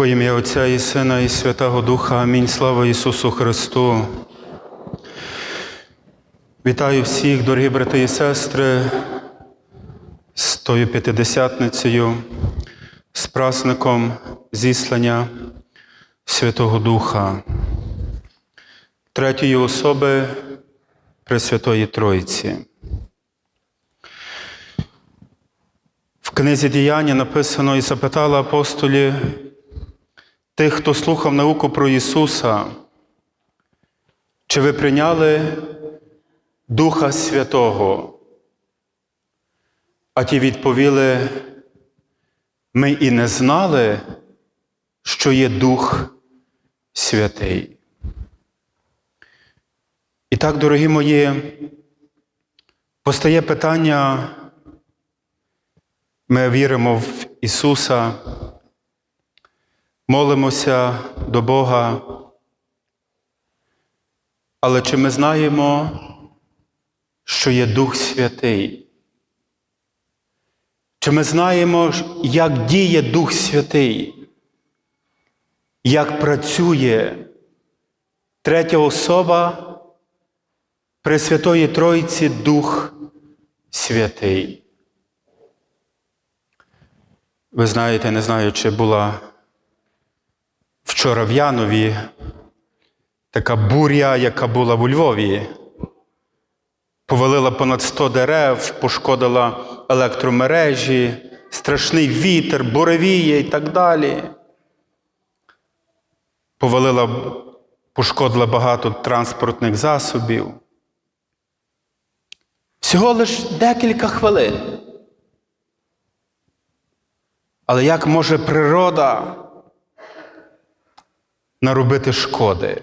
Во ім'я Отця і Сина, і Святого Духа. Амінь. Слава Ісусу Христу. Вітаю всіх, дорогі брати і сестри, з тою п'ятидесятницею, з праздником зіслання Святого Духа, третьої особи Пресвятої Тройці. В книзі діяння написано і запитала апостолі тих, хто слухав науку про Ісуса, чи ви прийняли Духа Святого? А ті відповіли, ми і не знали, що є Дух Святий. І так, дорогі мої, постає питання, ми віримо в Ісуса, молимося до Бога, але чи ми знаємо, що є Дух Святий? Чи ми знаємо, як діє Дух Святий? Як працює третя особа Пресвятої Тройці Дух Святий? Ви знаєте, не знаю, чи була в Янові така буря, яка була у Львові. Повалила понад 100 дерев, пошкодила електромережі, страшний вітер, буревіє і так далі. Повалила, пошкодила багато транспортних засобів. Всього лише декілька хвилин. Але як може природа наробити шкоди?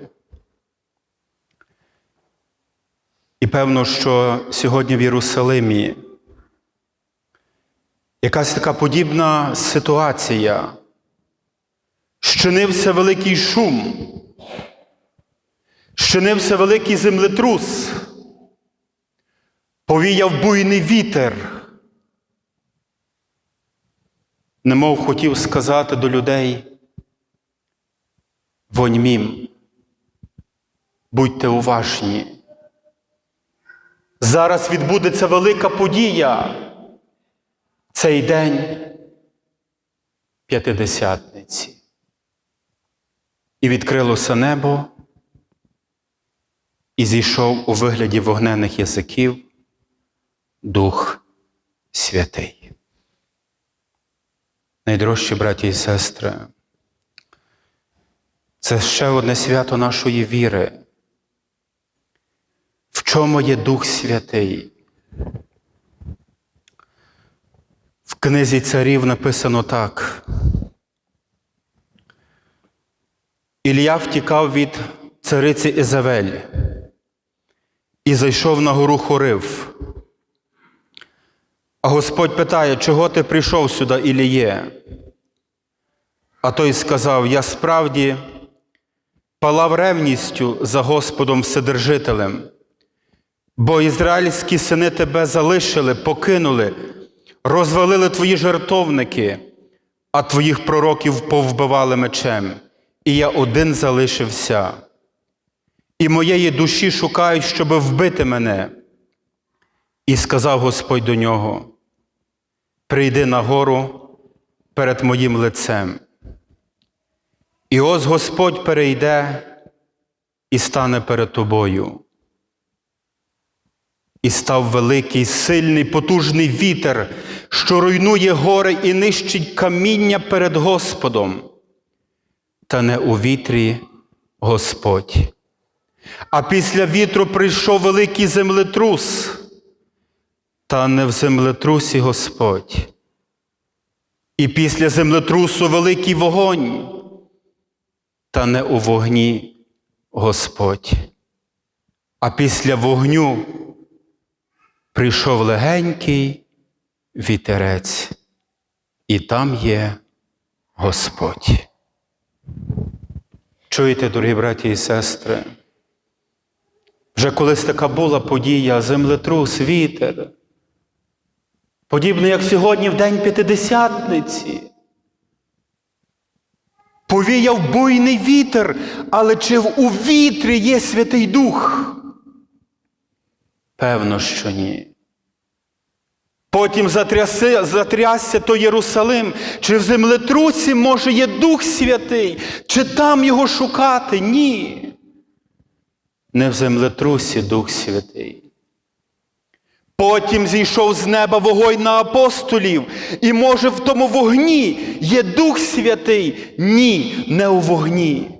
І певно, що сьогодні в Єрусалимі якась така подібна ситуація. Щинився великий шум, щинився великий землетрус, повіяв буйний вітер. Немов хотів сказати до людей, воньмім, будьте уважні. Зараз відбудеться велика подія цей день п'ятидесятниці. І відкрилося небо, і зійшов у вигляді вогнених язиків Дух Святий. Найдорожчі браті і сестри, це ще одне свято нашої віри. В чому є Дух Святий? В книзі царів написано так. Ілля втікав від цариці Ізавель і зайшов на гору Хорив. А Господь питає, чого ти прийшов сюди, Іліє? А той сказав: Я справді палав ревністю за Господом Вседержителем, бо ізраїльські сини тебе залишили, покинули, розвалили твої жертовники, а твоїх пророків повбивали мечем, і я один залишився. І моєї душі шукають, щоби вбити мене. І сказав Господь до нього: Прийди на гору перед моїм лицем. І ось Господь перейде і стане перед тобою. І став великий, сильний, потужний вітер, що руйнує гори і нищить каміння перед Господом. Та не у вітрі Господь. А після вітру прийшов великий землетрус та не в землетрусі Господь. І після землетрусу великий вогонь, та не у вогні Господь. А після вогню прийшов легенький вітерець, і там є Господь. Чуєте, дорогі браті і сестри? Вже колись така була подія, землетрус, вітер. Подібно, як сьогодні в День П'ятидесятниці. Повіяв буйний вітер, але чи у вітрі є Святий Дух? Певно, що ні. Потім затряси, затрясся то Єрусалим, чи в землетрусі, може, є Дух Святий, чи там його шукати? Ні. Не в землетрусі Дух Святий. Потім зійшов з неба вогонь на апостолів, і може в тому вогні є Дух Святий? Ні, не у вогні.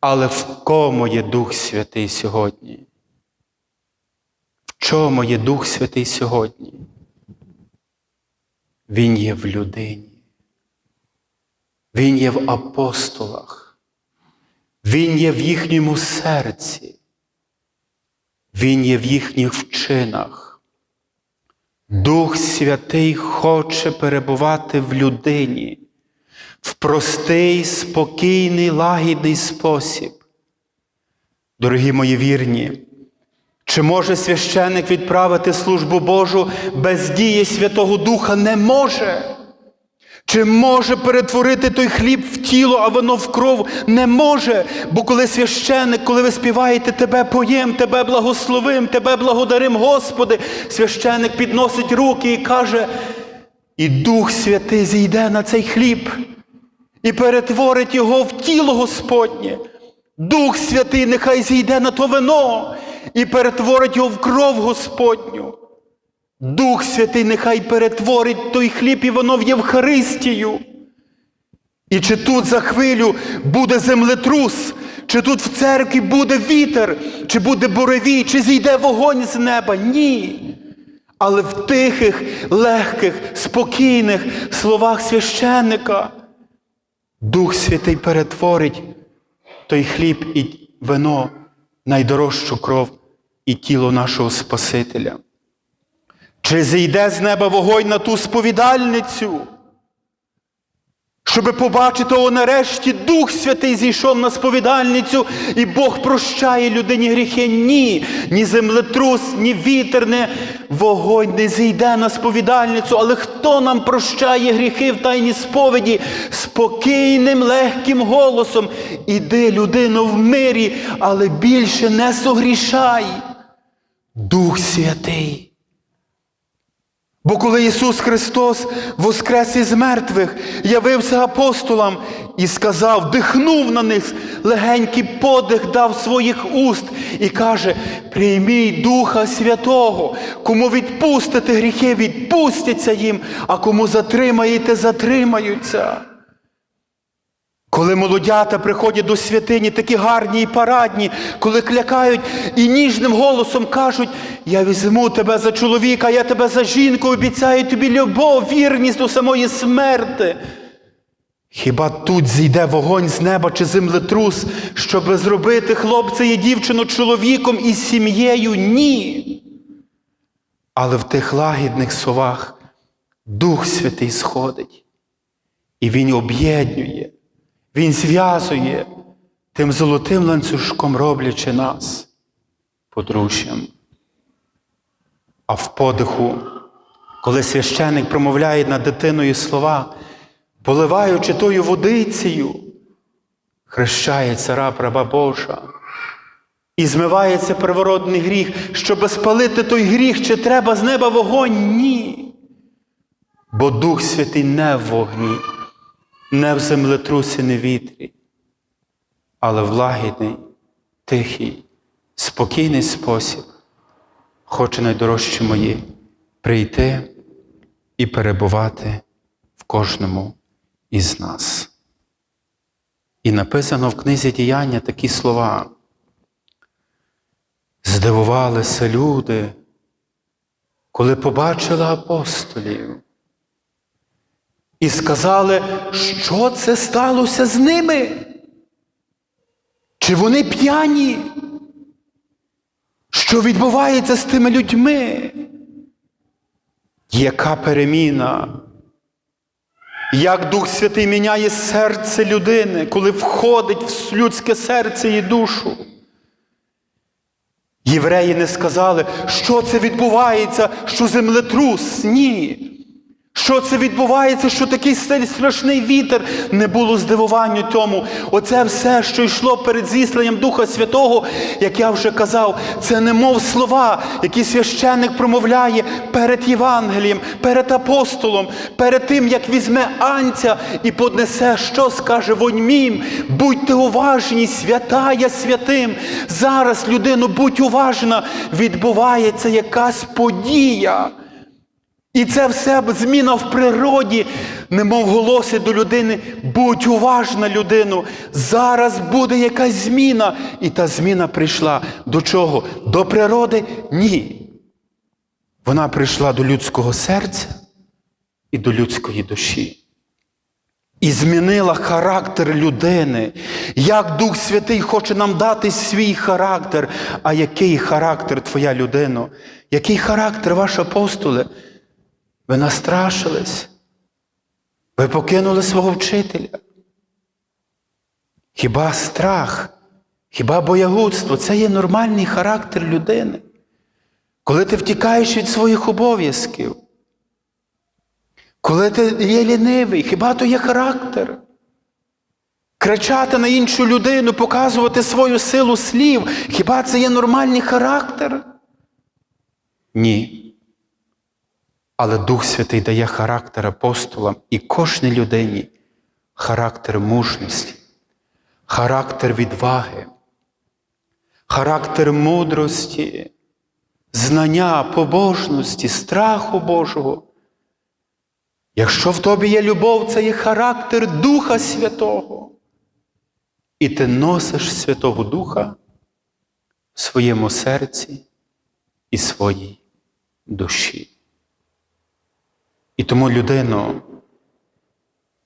Але в кому є Дух Святий сьогодні? В чому є Дух Святий сьогодні? Він є в людині. Він є в апостолах. Він є в їхньому серці. Він є в їхніх вчинах. Дух Святий хоче перебувати в людині в простий, спокійний, лагідний спосіб. Дорогі мої вірні, чи може священик відправити службу Божу без дії Святого Духа? Не може. Чи може перетворити той хліб в тіло, а воно в кров? Не може. Бо коли священник, коли ви співаєте Тебе поєм, Тебе благословим, Тебе благодарим, Господи, священник підносить руки і каже, і Дух Святий зійде на цей хліб і перетворить його в тіло Господнє. Дух Святий нехай зійде на то вино і перетворить його в кров Господню. Дух Святий нехай перетворить той хліб і воно в Євхаристію. І чи тут за хвилю буде землетрус, чи тут в церкві буде вітер, чи буде буревій, чи зійде вогонь з неба? Ні. Але в тихих, легких, спокійних словах священника Дух Святий перетворить той хліб і вино, найдорожчу кров і тіло нашого Спасителя. Чи зійде з неба вогонь на ту сповідальницю? Щоби побачити, о, нарешті Дух Святий зійшов на сповідальницю, і Бог прощає людині гріхи. Ні, ні землетрус, ні вітер, ні вогонь не зійде на сповідальницю. Але хто нам прощає гріхи в тайній сповіді? Спокійним, легким голосом. Іди, людино, в мирі, але більше не согрішай. Дух Святий. Бо коли Ісус Христос воскрес із мертвих, явився апостолам і сказав, дихнув на них, легенький подих дав своїх уст і каже: прийміть Духа Святого, кому відпустите гріхи, відпустяться їм, а кому затримаєте, затримаються. Коли молодята приходять до святині, такі гарні і парадні, коли клякають і ніжним голосом кажуть, я візьму тебе за чоловіка, я тебе за жінку, обіцяю тобі любов, вірність до самої смерти. Хіба тут зійде вогонь з неба чи землетрус, щоби зробити хлопця і дівчину чоловіком і сім'єю? Ні. Але в тих лагідних словах Дух Святий сходить, і Він об'єднує. Він зв'язує тим золотим ланцюжком, роблячи нас подружжям. А в подиху, коли священик промовляє над дитиною слова, поливаючи тою водицею, хрещається раб раба Божа. І змивається первородний гріх, щоб спалити той гріх, чи треба з неба вогонь? Ні. Бо Дух Святий не в вогні не в землетрусі, не вітрі, але в лагідний, тихий, спокійний спосіб хоче найдорожчі мої прийти і перебувати в кожному із нас. І написано в книзі діяння такі слова. Здивувалися люди, коли побачили апостолів. І сказали, що це сталося з ними? Чи вони п'яні? Що відбувається з тими людьми? Яка переміна? Як Дух Святий міняє серце людини, коли входить в людське серце і душу? Євреї не сказали, що це відбувається, що землетрус. Ні Що це відбувається, що такий страшний вітер не було здивуванню тому. Оце все, що йшло перед зісленням Духа Святого, як я вже казав, це не мов слова, які священник промовляє перед Євангелієм, перед апостолом, перед тим, як візьме анця і поднесе, що скаже воньмім. Будьте уважні, святая святим. Зараз, людину, будь уважна, відбувається якась подія. І це все зміна в природі, немов голосить до людини, будь уважна, людину. Зараз буде якась зміна. І та зміна прийшла до чого? До природи? Ні. Вона прийшла до людського серця і до людської душі. І змінила характер людини. Як Дух Святий хоче нам дати свій характер. А який характер твоя людина? Який характер ваш апостоли? Ви настрашились. Ви покинули свого вчителя. Хіба страх, хіба боягудство це є нормальний характер людини? Коли ти втікаєш від своїх обов'язків, коли ти є лінивий, хіба то є характер? Кричати на іншу людину, показувати свою силу слів, хіба це є нормальний характер? Ні. Але Дух Святий дає характер апостолам і кожній людині характер мужності, характер відваги, характер мудрості, знання, побожності, страху Божого. Якщо в тобі є любов, це є характер Духа Святого. І ти носиш Святого Духа в своєму серці і своїй душі. І тому людину,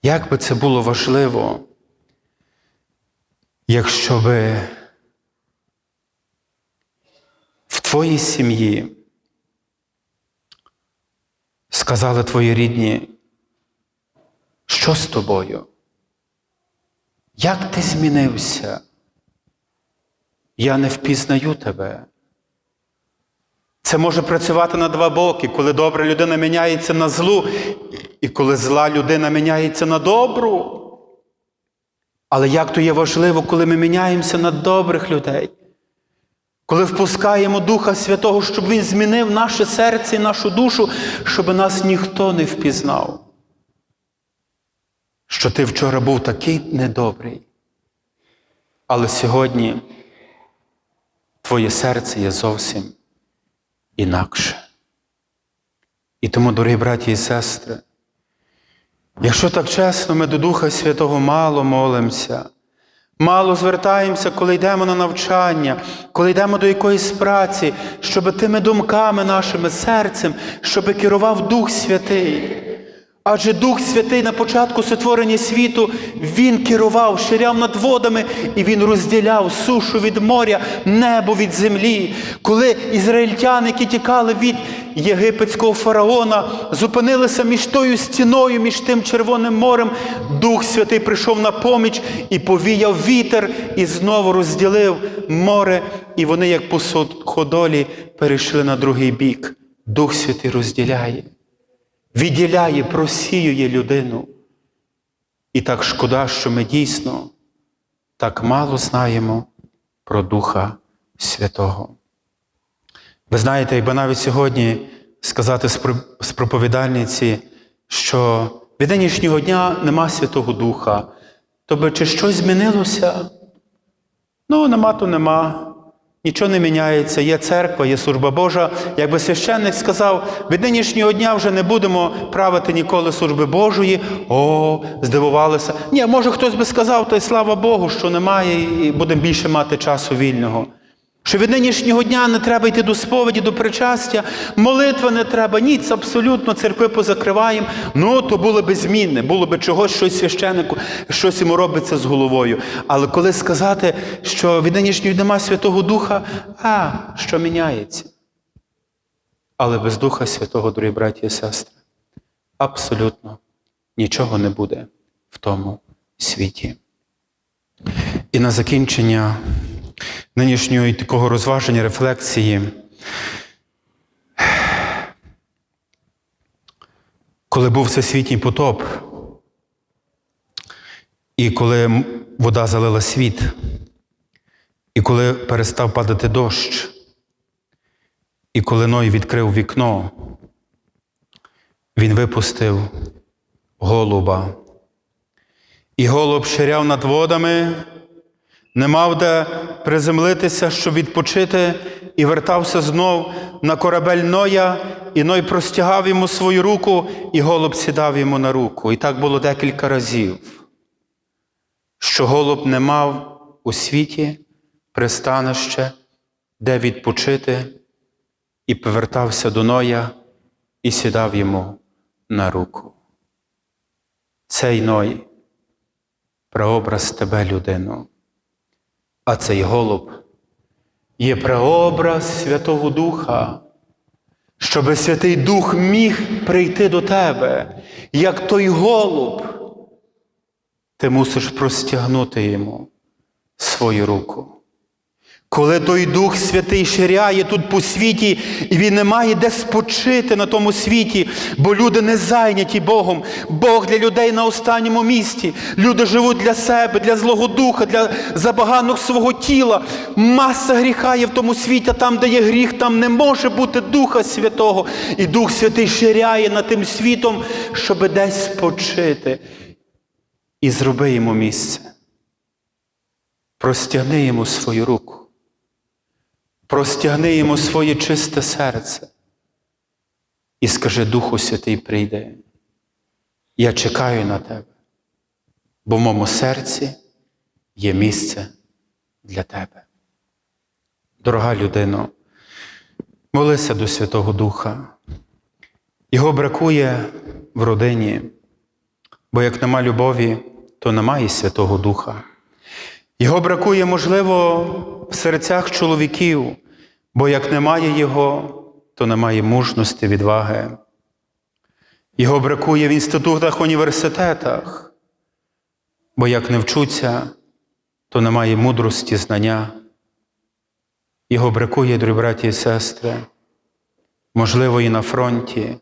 як би це було важливо, якщо би в твоїй сім'ї сказали твої рідні, що з тобою? Як ти змінився? Я не впізнаю тебе. Це може працювати на два боки, коли добра людина міняється на злу, і коли зла людина міняється на добру. Але як то є важливо, коли ми міняємося на добрих людей, коли впускаємо Духа Святого, щоб Він змінив наше серце і нашу душу, щоб нас ніхто не впізнав. Що ти вчора був такий недобрий, але сьогодні твоє серце є зовсім інакше. І тому, дорогі браті і сестри, якщо так чесно, ми до Духа Святого мало молимося, мало звертаємося, коли йдемо на навчання, коли йдемо до якоїсь праці, щоб тими думками нашими серцем, щоб керував Дух Святий. Адже Дух Святий на початку сотворення світу Він керував, ширяв над водами, і Він розділяв сушу від моря, небо від землі. Коли ізраїльтяни, які тікали від єгипетського фараона, зупинилися між тою стіною, між тим Червоним морем, Дух Святий прийшов на поміч і повіяв вітер, і знову розділив море, і вони, як по суходолі, перейшли на другий бік. Дух Святий розділяє відділяє, просіює людину. І так шкода, що ми дійсно так мало знаємо про Духа Святого. Ви знаєте, якби навіть сьогодні сказати з проповідальниці, що від нинішнього дня нема Святого Духа, то би чи щось змінилося? Ну, нема, то нема. Нічого не міняється, є церква, є служба Божа. Якби священник сказав, від нинішнього дня вже не будемо правити ніколи служби Божої, о, здивувалися. Ні, може хтось би сказав, то й слава Богу, що немає, і будемо більше мати часу вільного. Що від нинішнього дня не треба йти до сповіді, до причастя, молитви не треба, ніц, абсолютно, церкви позакриваємо. Ну, то було би змінне, було би чогось, щось священнику, щось йому робиться з головою. Але коли сказати, що від нинішнього нема Святого Духа, а що міняється? Але без Духа Святого, дорогі браті і сестри, абсолютно нічого не буде в тому світі. І на закінчення нинішньої такого розваження, рефлексії. Коли був всесвітній потоп, і коли вода залила світ, і коли перестав падати дощ, і коли Ной відкрив вікно, він випустив голуба. І голуб ширяв над водами, не мав де приземлитися, щоб відпочити, і вертався знов на корабель Ноя, і Ной простягав йому свою руку, і голуб сідав йому на руку. І так було декілька разів, що голуб не мав у світі пристанище, де відпочити, і повертався до Ноя і сідав йому на руку. Цей Ной прообраз тебе, людину. А цей голуб є преобраз Святого Духа, щоби Святий Дух міг прийти до тебе, як той голуб, ти мусиш простягнути йому свою руку. Коли той Дух Святий ширяє тут по світі, і він не має де спочити на тому світі, бо люди не зайняті Богом. Бог для людей на останньому місці. Люди живуть для себе, для злого духа, для забаганок свого тіла. Маса гріха є в тому світі, а там, де є гріх, там не може бути Духа Святого. І Дух Святий ширяє над тим світом, щоби десь спочити. І зроби йому місце. Простягни йому свою руку. Простягни йому своє чисте серце і скажи Духу Святий, прийди. Я чекаю на тебе, бо в моєму серці є місце для тебе. Дорога людино, молися до Святого Духа. Його бракує в родині, бо як нема любові, то немає Святого Духа. Його бракує, можливо, в серцях чоловіків, бо як немає його, то немає мужності, відваги. Його бракує в інститутах, університетах, бо як не вчуться, то немає мудрості, знання. Його бракує, дорогі браті і сестри, можливо, і на фронті.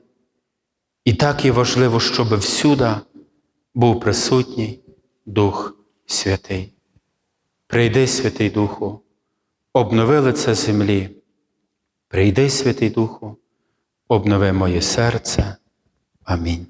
І так і важливо, щоб всюди був присутній Дух Святий. Прийди, Святий Духу, обнови лице землі. Прийди, Святий Духу, обнови моє серце. Амінь.